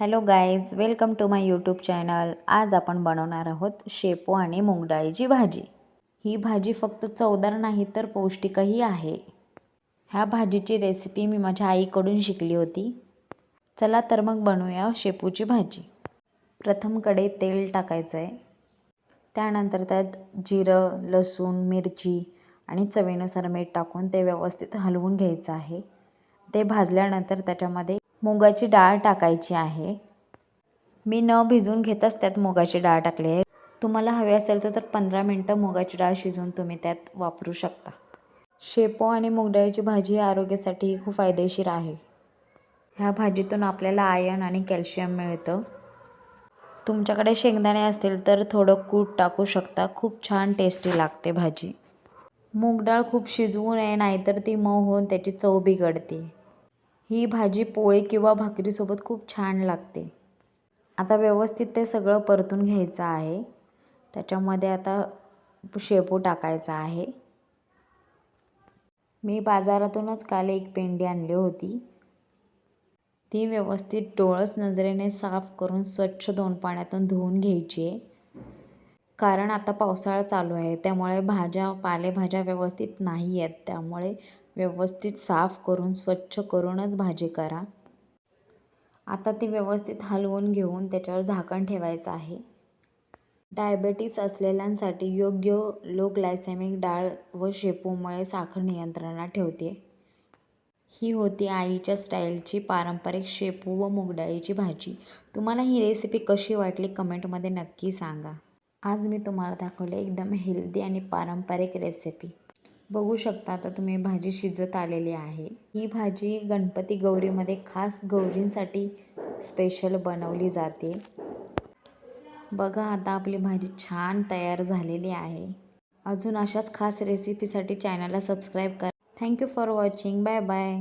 Hello guys welcome to my YouTube channel. आज आपण बनवणार आहोत शेपू आणि मूगडाळीची भाजी. ही भाजी फक्त चवदार नाही तर पौष्टिकही आहे. ह्या भाजीची रेसिपी मी माझ्या आईकडून शिकली होती. चला तर मग बनवूया शेपूची भाजी. प्रथमकडे तेल टाकायचं आहे त्यानंतर त्यात जिरं लसूण मिरची आणि चवीनुसार मीठ टाकून ते व्यवस्थित हलवून घ्यायचं आहे. ते भाजल्यानंतर त्याच्यामध्ये मुगाची डाळ टाकायची आहे. मी न भिजून घेताच त्यात मुगाची डाळ टाकली आहे. तुम्हाला हवी असेल तर पंधरा मिनटं मुगाची डाळ शिजवून तुम्ही त्यात वापरू शकता. शेपू आणि मुगडाळीची भाजी आरोग्यासाठीही आरोग्यासाठी खूप फायदेशीर आहे. ह्या भाजीतून आपल्याला आयर्न आणि कॅल्शियम मिळतं. तुमच्याकडे शेंगदाणे असतील तर थोडं कूट टाकू शकता. खूप छान टेस्टी लागते भाजी. मूग डाळ खूप शिजवू नये नाहीतर ती मऊ होऊन त्याची चव बिघडते. ही भाजी पोळी किंवा भाकरीसोबत खूप छान लागते. आता व्यवस्थित ते सगळं परतून घ्यायचं आहे. त्याच्यामध्ये आता शेपू टाकायचा आहे. मी बाजारातूनच काल एक पेंडी आणली होती. ती व्यवस्थित डोळस नजरेने साफ करून स्वच्छ दोन पाण्यातून धुवून घ्यायची आहे. कारण आता पावसाळा चालू आहे त्यामुळे भाज्या पालेभाज्या व्यवस्थित नाही आहेत. त्यामुळे व्यवस्थित साफ करून स्वच्छ करूनच भाजी करा. आता ती व्यवस्थित हलवून घेऊन त्याच्यावर झाकण ठेवायचं आहे. डायबेटीस असलेल्यांसाठी योग्य लो ग्लायसेमिक डाळ व शेपूमुळे साखर नियंत्रणात ठेवते. ही होती आईच्या स्टाईलची पारंपरिक शेपू व मूगडाळीची भाजी. तुम्हाला ही रेसिपी कशी वाटली कमेंटमध्ये नक्की सांगा. आज मी तुम्हाला दाखवले एकदम हेल्दी आणि पारंपरिक रेसिपी. बघू शकता आता तुम्ही भाजी शिजत आलेली आहे. ही भाजी गणपती गौरीमध्ये खास गौरींसाठी स्पेशल बनवली जाते. बघा आता आपली भाजी छान तयार झालेली आहे. अजून अशाच खास रेसिपीसाठी चॅनलला सबस्क्राईब करा. Thank you for watching bye bye